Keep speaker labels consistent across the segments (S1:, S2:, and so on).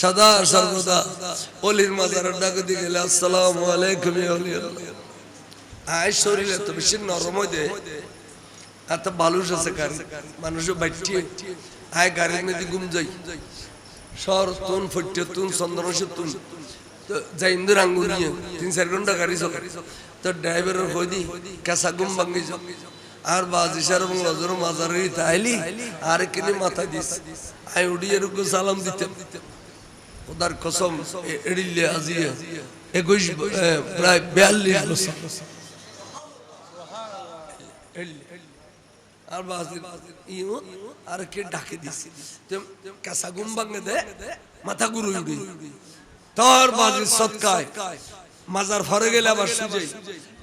S1: সদা সর্বদা। অলির মাজারের ডাক দিয়ে গেলে আসসালাম আলাইকুম। আয় শরীরে তো বেশি নরম হয়ে এত বালুস আছে গাড়ি। মানুষ বাইটি। আয় গাড়ির মধ্যে ঘুম যাই। সর তুন, ফট্টে তুন চন্দ্রশ তুন। তো যাই ইন্দুর আঙ্গুলিয়ে তিন চার ঘণ্টা গাড়ি চলে। তো ড্রাইভারের কই দি কেঁচা ঘুম ভাঙ্গি যাও আর বাজিসার এবং নজর মাজারি তাইলি আর কিনে মাথা দিস। আই উড়িয়ে রুকু সালাম দিতে। ওদার কসম এড়িলে আজিয়ে একুশ প্রায় বিয়াল্লিশ বছর। আর বাজি ইউ আর কে দিছি তেম কাঁচা ঘুম ভাঙে দে, মাথা গুরু উড়ি। তোর বাজি সৎকায়। মাজার ফরে গেলে আবার সুজে।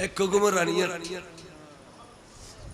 S1: এক ঘুমের রানিয়া।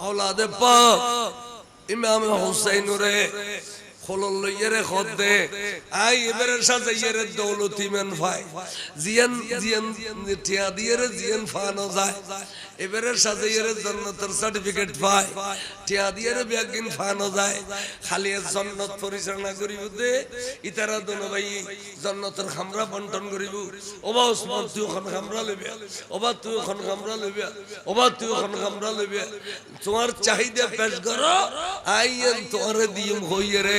S1: আওলাদে পাক ইমাম হুসাইন রে খোলন লইয়েরে খদ্দে আই, এবারে সাথে ইয়েরে দৌলতি মেন ভাই। জিয়ান জিয়ান, টিয়া দিয়েরে জিয়ান পায়। টিয়া দিয়েরে ব্যাগিন ফানো খালি জান্নাত পরিচালনা করিব দে। ইতারা দোনো ভাই জান্নাতের খামরা বন্টন করিব। ওবা ওসমান, তুই ওখান খামরা লইবে। ওবা তুই ওখান খামরা লইবে। ওবা তুই ওখান খামরা লইবে। তোমার চাহিদা পেশ করো। আইয়েন তোমার দিম হইয়ে রে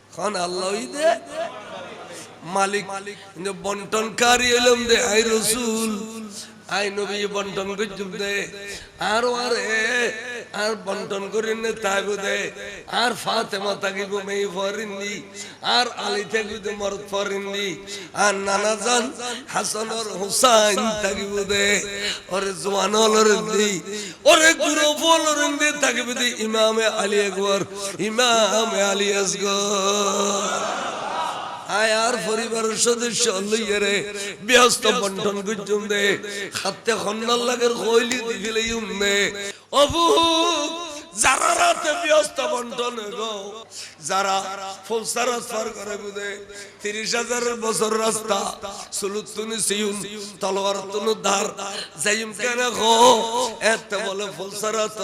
S1: খান আল্লাহ দে। মালিক বন্টনকারী এলম দে আই রসুল। আই নবী, বন্টন করছুম দে। আর আরে আর বন্টন করেন নে তাই দে। আর ফাতেমা তাকিব মেয়ে ফরিন্দি আর আলী থাকিব মরদ ফরিন্দি আর নানা জান হাসান আর হুসাইন তাকিব দে। ওরে জওয়ান অলরেন্দি ওরে গুরু বলরেন্দি তাকিব দে ইমামে আলী আকবর ইমামে আলী আসগর আয় আর পরিবারের সদস্য লইয়ারে ব্যস্ত বন্টন গুজুম দে। খাতে খন্নাল লাগের কইলি দে অবু যারা রাতে ব্যস্ত বন্টন গো, যারা ফুলসারাত পার করে বুদে, তিরিশ হাজারের বছর রাস্তা সুলুত তুনি সিউন তলোয়ার তুনু ধার, যাইম কেন গো, এত বলে ফুলসারাত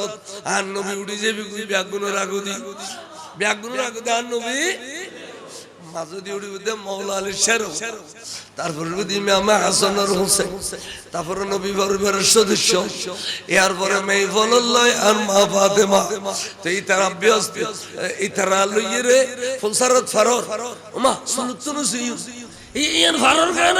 S1: আর নবী উড়ি যাবি ব্যাগুনের আগুদি? ব্যাগুনের আগুদি আর নবী মাঝদি উড়ি মৌলা আলী শের তারপরে উদি ইমামে হাসান আর হোসেন, তারপরে নবী পরিবারের সদস্য এর পরে মেয়ে ফলল্লয় আর মা ফাতেমা। তো এই তারা ব্যস্ত, এই তারা লইয়ে রে ফুলসারত ফারর ওমা সুলুত তুনু সিউ ইয়ান ফারর কেন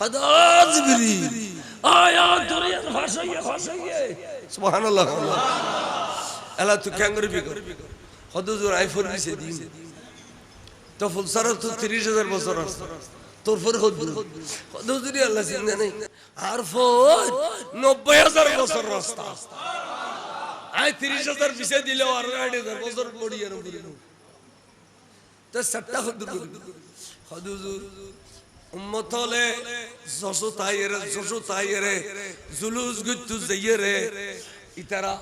S1: খদ জিবরিল আয়া দরিয়ান ফাসইয়া ফাসইয়া সুবহানাল্লাহ এলা তুই কেন করবি হদ হুজুর আই ফোর দিছে দিন। তো ফুলসারা তো তিরিশ হাজার বছর আছে। তোর পরে হদ্দুর হদ্দুরি আল্লাহ চিন্তা নেই। আর ফোর নব্বই হাজার বছর রাস্তা। আয় তিরিশ পিছে দিলে আর আড়াই হাজার বছর পড়ি আর পড়ি তো সাতটা হদ্দুর হদুজুর। উম্মত হলে যশো তাইয়েরে যশো তাইয়েরে, জুলুস গুত্তু যাইয়েরে, ইতারা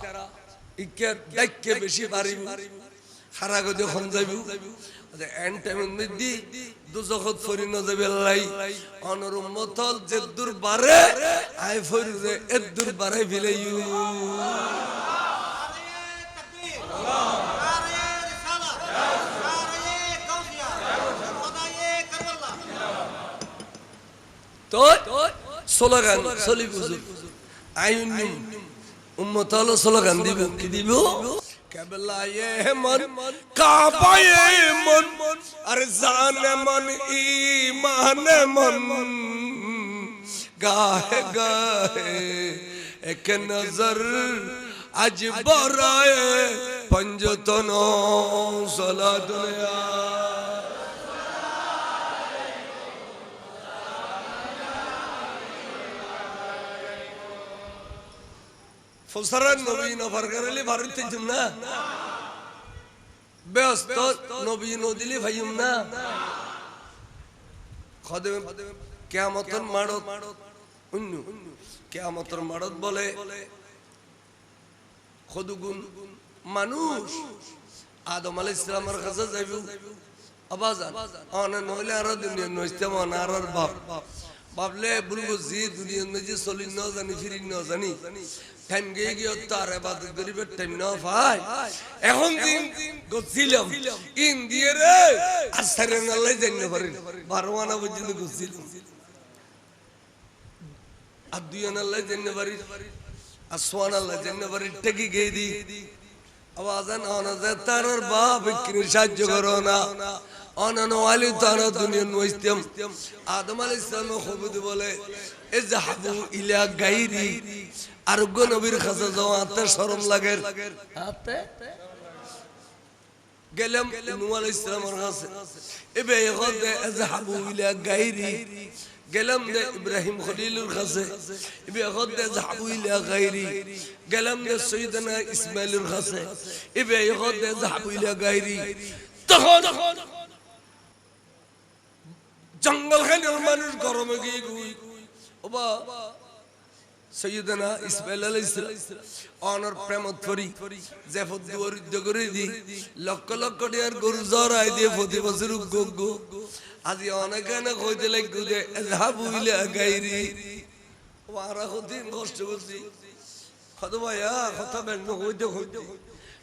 S1: ইকে ডাইকে বেশি পারিব হারা গদি খন যাইব এন টাইমের মধ্যে দুজখত ফরি ন যাবে লাই। অনর উম্মত হল যে দূর বারে আই ফরি এর দূর বারে ফিলাইউ তো স্লোগান চলি বুঝুক। আইন উম্মত হলো স্লোগান দিব কি দিব। কেবলায়ে মন কাবায়ে মন আর জানে মন ইমান মন। গাহে গাহে এক নজর আজ বরায়ে পঞ্জতন সলা দুনিয়া। ফসরান নবী নফর করলে ভারত না। ব্যস্ত ভাইম না। মাড়ত অন্য মাড়ত বলে, খদুগুন মানুষ, আদম আলাইহিস সালামের কাছে যাইব। আবাজান, অনে নইলে আর দুনিয়া নইতে আর আর বাপ। বাবলে বুলবো দুনিয়া চলি জানি ফিরি জানি। টাইম গিয়ে গিয়ে তার এবাদত করিবে টাইম ন এখন দিন গছিলাম ইন দিয়ে রে আর নালাই পর্যন্ত গছিলাম আর দুই আনা আল্লাহ জানি পারি আর সোয়ান আল্লাহ পারি টেকি গিয়ে দি আওয়াজান অনাজে তারার বাপ কিনে সাহায্য করো না অনানো আলী তারা দুনিয়া নইস্তাম আদম আলাইহিস সালাম বলে ইলা গাইরি আর গো নবীর কাছে যাও শরম লাগে। গেলাম নূহ আলাইহিস সালামের কাছে। এবে ইগদে এজহাবু ইলা গাইরি। গেলাম দে ইব্রাহিম খলিলুর কাছে। এবে ইগদে এজহাবু ইলা গাইরি। গেলাম দে সৈয়দনা ইসমাইলের কাছে। এবে ইগদে এজহাবু ইলা গাইরি। তখন জঙ্গল খানের মানুষ গরমে গিয়ে গুই। ওবা সৈয়দনা ইসমাইল অনর প্রেমত যে ফদ্দি করে দি, লক্ষ লক্ষ টাকার গরু জরাই দিয়ে প্রতি বছর গগ্গ আজি অনেকানে কইতে লাগতো যে এযহাবু ইলা গাইরি। ওয়ারা কদিন কষ্ট করছি। কত ভাইয়া কথা বেন কইতে কইতে।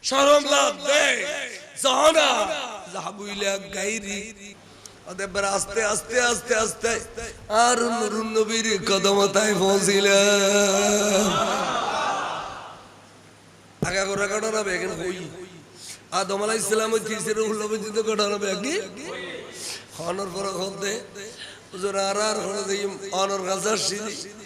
S1: শরম লাভ দে জানা যাহাবু ইলা গাইরি। আস্তে আস্তে আস্তে আস্তে আর নুরুন নবীর কদমতায় পৌঁছিলাম আগা করে হই। আদম আলাই সালাম তিসের উল্লো পর্যন্ত ঘটনা বেগে হনর পর হতে হুজুর আর আর সিদি তে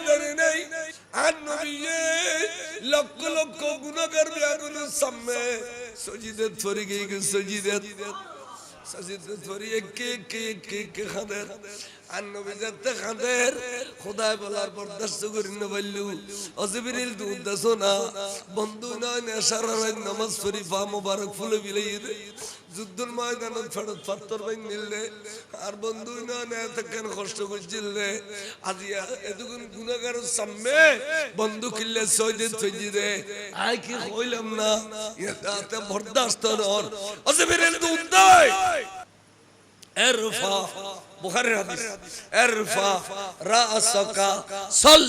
S1: সামনে সজিদে থরি গিয়ে গিয়ে সজিদে সজিদে থরি একে একে একে একে খাদের। আর নবী যাতে খাদের, খোদায় বলার বরদাস্ত করি না বললু। অজিবিরিল দুধ দাসো না? বন্ধু নয়, নেশার নামাজ শরীফা মোবারক ফুলে বিলাই যুদ্ধের ময়দানত ফেরত পাত্তর ভাই নিলে আর বন্ধু না কষ্ট করছিলে আজ এতক্ষণ গুণাগার সামনে বন্ধু কিল্লে সৈদে থইজি রে আই কি কইলাম না? এটা বরদাস্ত নর তো উদ্দাই ارفع بخاري الحديث ارفع راسك صل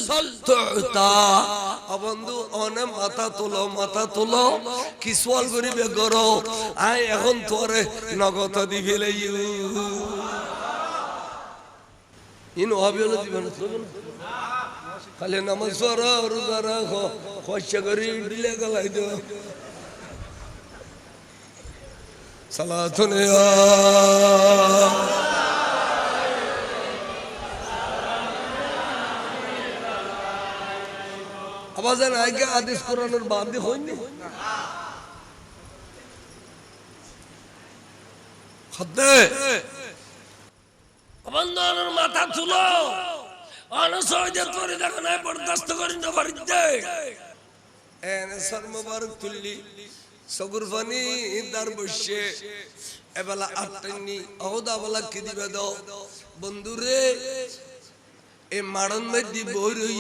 S1: تعطى বন্ধু অনে মাথা তুলো মাথা তুলো কি সোয়াল করিবে করো আই এখন তোরে নগদ দিবে লাইউ ইন হবে হলো দিবেন খালি নামাজ পড়ো রোজা রাখো খরচা করে দিলে গলাই দো ইয়া। আবাজান আগে আদেশ কোরআনের বাদে হয়নি খদ্দে। মাথা তুলো অনসহজে করে দেখো না বরদাস্ত করি না বাড়িতে। এনে সর তুললি। সগুর ফানি দার বসে। এবেলা আটটাইনি, অহদা এ মাড়ন মধ্যে বই রই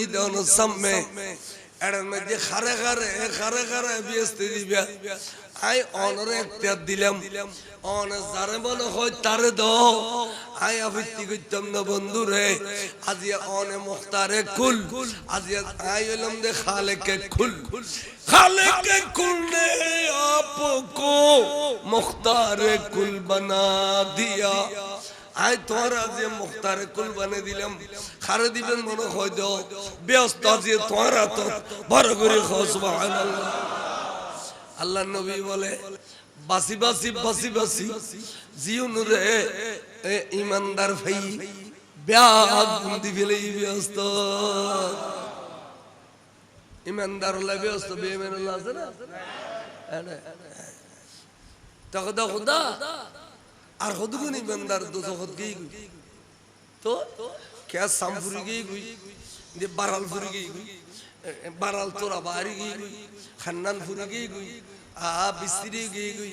S1: খারে আই অনরে একটা দিলাম। অন যারে মনে হয় তারে দাও। আই আবৃত্তি করতাম না বন্ধু রে আজি অনে মুখতারে কুল। আজি আই হলাম দে খালেকে খুল খালেকে কুল ने आपको मुख्तार कुल बना दिया আই তোমার আজকে মুখতারে কুল বানে দিলাম খারে দিবেন মনে হয় দাও ব্যস্ত আজকে তোমার হাত বড় করে খাও সুবহানাল্লাহ আল্লাহ নবী বলে বাসি বাসি বাসি বাসি জিউন রে এ ইমানদার ভাই ব্যাগ বুন্দি ফেলে ব্যস্ত ইমানদার হলে ব্যস্ত বেইমান হলে আছে না তখন তো খুদা আর হদুগুন দোষ তখন গই গুই তো কে সামপুরি গেই গুই যে বারালপুরি গই গুই বারাল তোরা বাড়ি গেই গুই খান্নান ফুরি গই গুই আ বিস্তিরি গেই গুই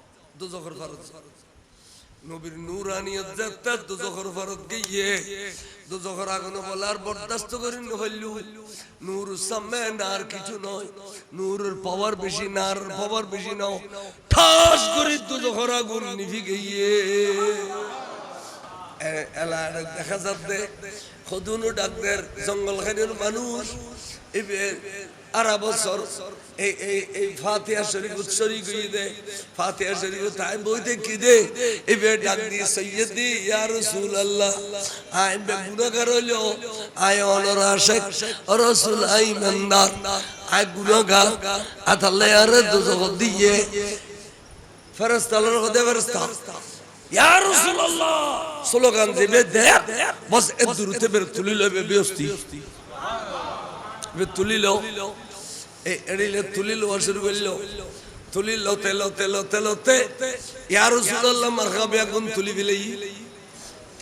S1: দুজখর ফরজ। নবীর নূরানিয়ত যাত্রা দুজখর ফরজ গিয়ে দুজখর আগুন বলার বরদাস্ত করি নহল্লু নূর সামনে নার কিছু নয়, নূরের পাওয়ার বেশি নার পাওয়ার বেশি নাও। ঠাস করে দুজখর আগুন নিভি গিয়ে। এলার দেখা যাচ্ছে, খদুনু ডাকদের জঙ্গল খানের মানুষ এবার আরা বছর এই এই এই ফাতিহা শরীফ উৎসরি গই দে, ফাতিহা শরীফ তাই বইতে কি দে? এবার ডাক দিয়ে সৈয়দি, ইয়া রাসূলুল্লাহ আই বে গুনাহগার হইল আই অনর আশিক রাসূল আই স্লোগান দিবে দে বস, এ দূরতে বের তুলি লবে বেস্তি বে তুলিল এড়িলে তুলিল শুরু করল। তেল তেল তেল তে ইয়া রাসূলুল্লাহ মারহাবা আগুন তুলি বিলাই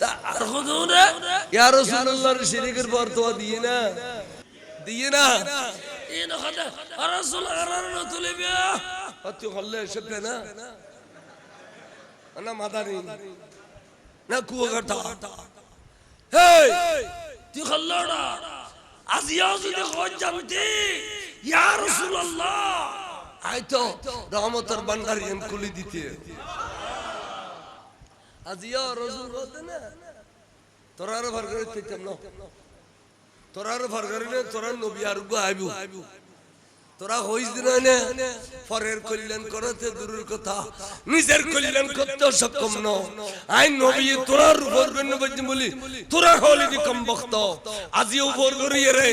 S1: তা আর হুজুরে ইয়া রাসূলুল্লাহর দিয়ে না। দিয়ে না। না না মাদারি। না কুয়াকাটা। হে তুই খল্লড়া আজিয়া যদি খোঁজ জানতি ইয়া রাসূলুল্লাহ আই তো রহমতের ভান্ডার এম খুলি দিতে আজিয়া রাসূল বলতে না তোরার ভর করে তুইতাম না তোরার ভর করে তোরার নবী আর গো আইবু তোরা হইস না পরের কল্যাণ করতে দূরের কথা। নিজের কল্যাণ করতে সক্ষম ন আই নবী, তোরার উপর গণ্য বলছি বলি, তোরা হলি দি কম বক্ত আজি উপর করিয়ে রে,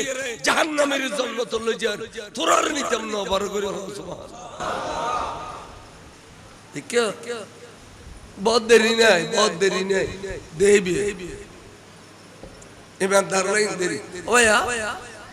S1: জাহান্নামের জন্ম তো লই যান তোরার নিতাম ন বড় করে হো সুবহান ঠিক বহুত দেরি নাই বহুত দেরি নাই। দেবি ইমানদার লাই দেরি। ওয়া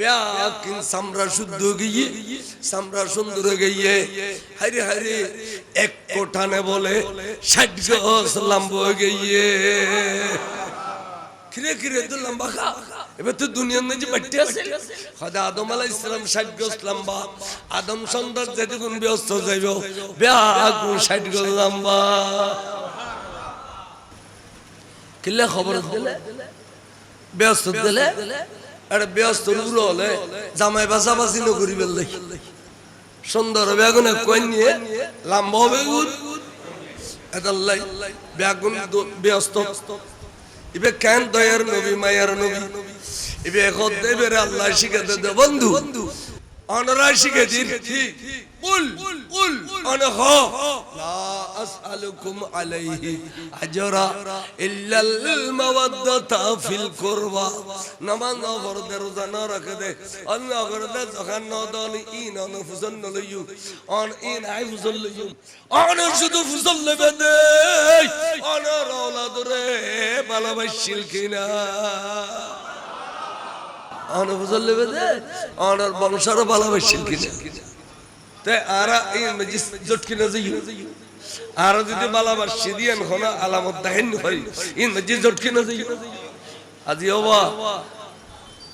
S1: ব্যাকিন সামরা শুদ্ধ গিয়ে, সামরা সুন্দর গিয়ে হারে হারে এক কোঠানে বলে, ষাট গজ লম্ব গিয়ে। কিরে কিরে তো লম্বা খা। এবার তো দুনিয়ার মধ্যে বাড়তে আছে। হয়তো আদম আলাহ ইসলাম ষাট গজ লম্বা। আদম সন্তান যেটুকুন ব্যস্ত যাইব ব্যাকুন ষাট গজ লম্বা। কিল্লে খবর দিলে? ব্যস্ত দিলে? একটা ব্যস্ত রুলো হলে জামাই বাসাবাসি নকরি বেললে। সুন্দর বেগুনে কই নিয়ে লাম্বা বেগুন ইবে কেন ইবে এখন আল্লাহ শিখে দে বন্ধু। অনরাই শিখে লা আসআলুকুম আলাইহি আজরা ইল্লাল মাওয়াদ্দাতা ফিল কুরবা। নামান নগর দে রোজা না রাখে দে। অন নগর দে যখন নদন ইন অন ফুজন লইয়ু অন ইন আই ফুজন লইয়ু অন শুধু ফুজন লেবে দে। অন রওলাদ রে ভালোবাসিল কিনা অন ফুজন লেবে দে অনর বংশর ভালোবাসিল কিনা তে আরা এই জটকি না যাই আর যদি বালাবার আলামত ইন মজিস জটকি না আজি হবা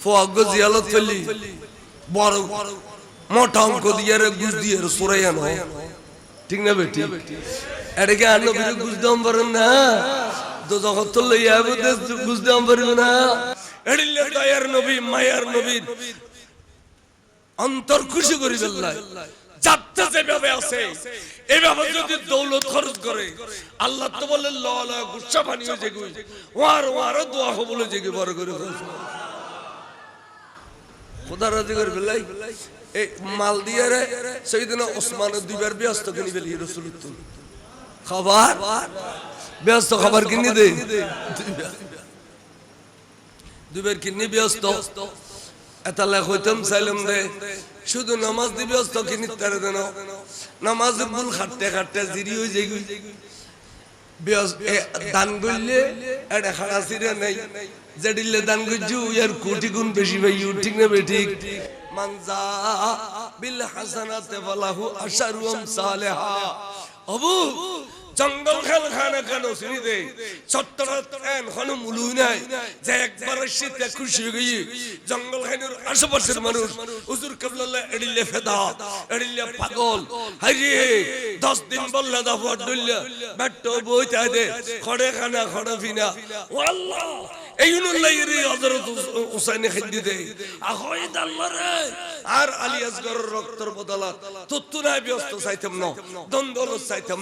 S1: ফোয়াগ্য জিয়ালত চলি বড় মোটা অঙ্ক দিয়ে রে গুজ দিয়ে রে ঠিক না বেটি? এটাকে আর নবীর গুজ দাম পারেন না। তো যখন তো লইয়া গুজ দাম পারবে না। এডিলে দয়ার নবী, মায়ার নবী অন্তর খুশি করি ফেললাই যাত্রা যেভাবে আছে এভাবে যদি দৌলত খরচ করে আল্লাহ তো বলে ললা গুচ্ছা বানিয়ে জেগুই ওয়ার ওয়ার দোয়া বলে জেগে বড় করে খরচ খোদা রাজি করে ফেলাই এই মাল দিয়ে রে সেইদিন ওসমানের দুইবার ব্যস্ত কিনি ফেলি রসুল খাবার? ব্যস্ত খাবার কিনে দে। দুইবার কিনে ব্যস্ত। এতালে হইতাম চাইলাম দে। শুধু নামাজ দি ব্যস্ত কিনি তারে দেন নামাজ ভুল খাটতে খাটতে জিরি হয়ে যাই দান করলে এটা খাড়া সিরে নাই। যেডিলে দান করছু, ইয়ার কোটি গুণ বেশি ভাই ঠিক না বে ঠিক? মানজা বিল হাসানাতে ফালাহু আশারু আমসালিহা আবু জঙ্গল খান খানা কেন শুনি দে। চত্বর এন খানো মুলু নাই। যে একবার শীতে খুশি হয়ে গিয়ে জঙ্গল খানের আশেপাশের মানুষ হুজুর কাবলাল্লাহ এডিলে ফেদা, এডিলে পাগল। হাইরে, দশ দিন বললে দাফর বেট বেটো বইতে দে। খড়ে খানা, খড়ে ফিনা। আল্লাহ আর আলী আসগর রক্তর বদলা, তুত্তু ব্যস্ত চাইতাম চাইতাম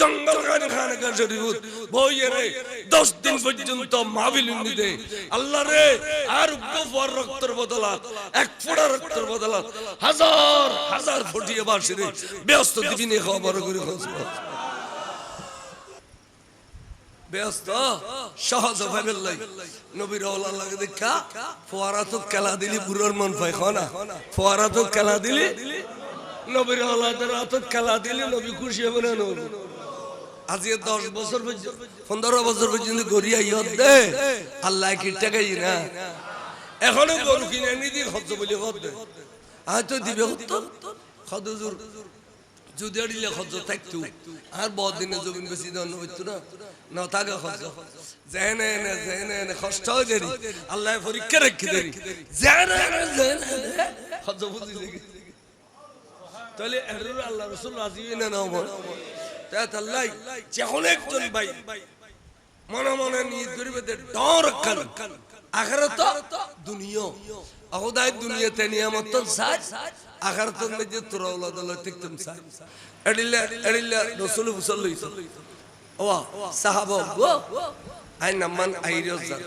S1: জঙ্গল খান খান দিন পর্যন্ত মাহবিল দে। আল্লাহ রে, আর গফর রক্তর বদলা, এক ফোঁটা রক্তর বদলা, হাজার হাজার ফুটিয়ে বাসি ব্যস্ত দিবি নে খবর করে খোঁজ। ব্যস্ত, সহজ ভাবে লাই। নবীর আল্লাহ লাগে দেখা, ফোয়ারা তো খেলা দিলি বুড়োর মন পাই খনা ফোয়ারা তো খেলা দিলি, নবীর আল্লাহ তো খেলা দিলি, নবী খুশি হবে না নবী। আজকে দশ বছর পর্যন্ত, পনেরো বছর পর্যন্ত গড়িয়া ইয়ত দে। আল্লাহ কি টাকাই না। এখনও গরু কিনে নি দি খরচ বলি খত দে। হয়তো দিবে খত খদুজুর যদি আড়িলে খরচ থাকতো, আর বহুত দিনে জমিন বেশি দেওয়া হইতো না। না, থাকে খরচ। জেনে এনে জেনে এনে কষ্ট হয় দেরি। আল্লাহ পরীক্ষা রেখে দেরি। জেনে এনে জেনে খরচ বুঝি দেখি তাহলে এরুর আল্লাহ রসুল রাজি না না তাল্লাই যখন একজন ভাই মনে মনে নিয়ত করিবে যে ডর কান আখেরাত দুনিয়া। আহুদাই দুনিয়াতে নিয়ামত সাজ আখেরাত মধ্যে তোর আওলাদ আল্লাহ তিকতম সাজ এডিল্লা এডিল্লা রাসূল সাল্লাল্লাহু ওয়া, সাহাবা গো আই নামান আইরো জান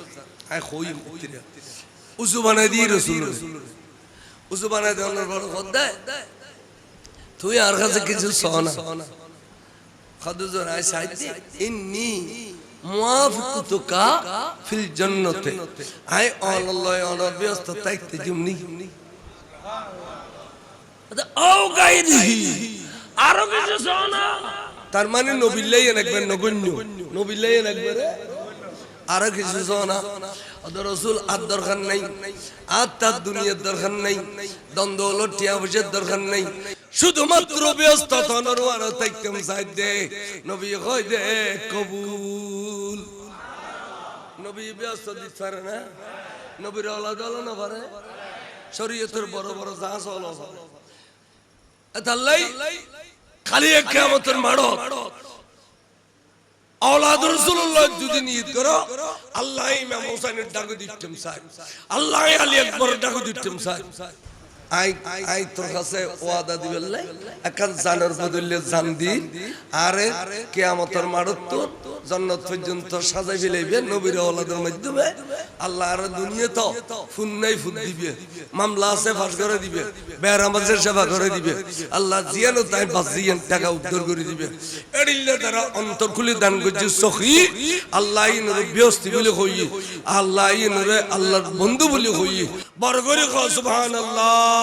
S1: আই খই মুতিরা উজু বানাই দি রাসূল উজু বানাই দেওয়ার বড় কথা তুই আর কাছে কিছু সহনা খাদুজুর আয় সাইতে ইন্নি মুআফিকুতুকা ফিল জান্নাতে। আই আল্লাহ আল্লাহ, ব্যস্ত তাইতে জুমনি। আরও কিছু শোনা তার মানে নবিল্লাই একবার নগণ্য। নবিল্লাই একবার আর কিছু না। রসুল আর দরকার নাই। আর তার দুনিয়ার দরকার নাই। দ্বন্দ্ব হলো টিয়া দরকার নাই। শুধুমাত্র ব্যস্ত তনর থাকতাম সাইড দে। নবী কয় দে কবুল। নবী ব্যস্ত দিতে পারে না? নবীর আলাদ না পারে? শরীয়তের বড় বড় জাহাজ হলো তাল্লাই খালি কেমতের মাড়ো আওলাদ রাসূলুল্লাহ যদি নিয়ত করো আল্লাহ ইমাম হোসেনের ডাকু দিতেম স্যার আল্লাহ আলী আকবর ডাকু দিতেম স্যার আই তোর কাছে ওয়াদা একান জানের বদলে জান দি, আরে পর্যন্ত ফেলাইবে নবীর আওলাদের মাধ্যমে। আল্লাহ দুনিয়া তো ফুন নাই ফুন দিবে, মামলা আছে ফাঁস করে দিবে সেবা করে দিবে। আল্লাহ জিয়ানো তাই বাজিয়ান টাকা উদ্ধার করে দিবে। এড়িল্লে তারা অন্তর খুলে দান করছে, সখী, আল্লাহ ইনরে ব্যস্তি বলে হই আল্লাহ ইনরে আল্লাহর বন্ধু বলে হই বড় করে সুবহানাল্লাহ।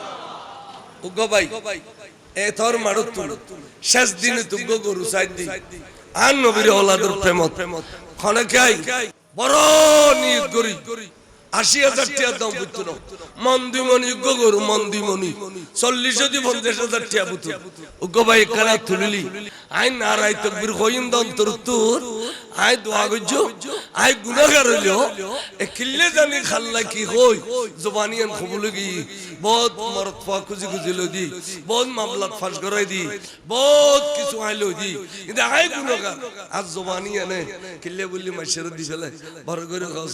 S1: উগ্র ভাই, এ তোর মারত তুল। শেষ দিনে তুগ্গ গরু সাইড দি। আর নবীর ওলাদের প্রেমত। খনে খাই। বড় নিয়োগ করি আশি হাজার টিয়া দাম বুঝতো না? মন্দিমণি গরু মন্দিমণি চল্লিশ যদি পঞ্চাশ হাজার টিয়া বুঝতো উগ্র ভাই এখানে তুলিলি? আই নারাই তকবির দন তোর তোর আই দোয়া গজ্জ আই গুনাহগার হইল। এ কিল্লে জানি খাল্লা কি হই? জবানিয়ান খবুল কি বহুত মরত পা খুঁজি খুঁজি লই দি। বহুত মামলাত ফাঁস করাই দি। বহুত কিছু আই লই দি। কিন্তু আই গুনাহগার আজ জবানিয়ানে কিল্লে বললি মাসের দি ফেলে। বড় করে খাওয়া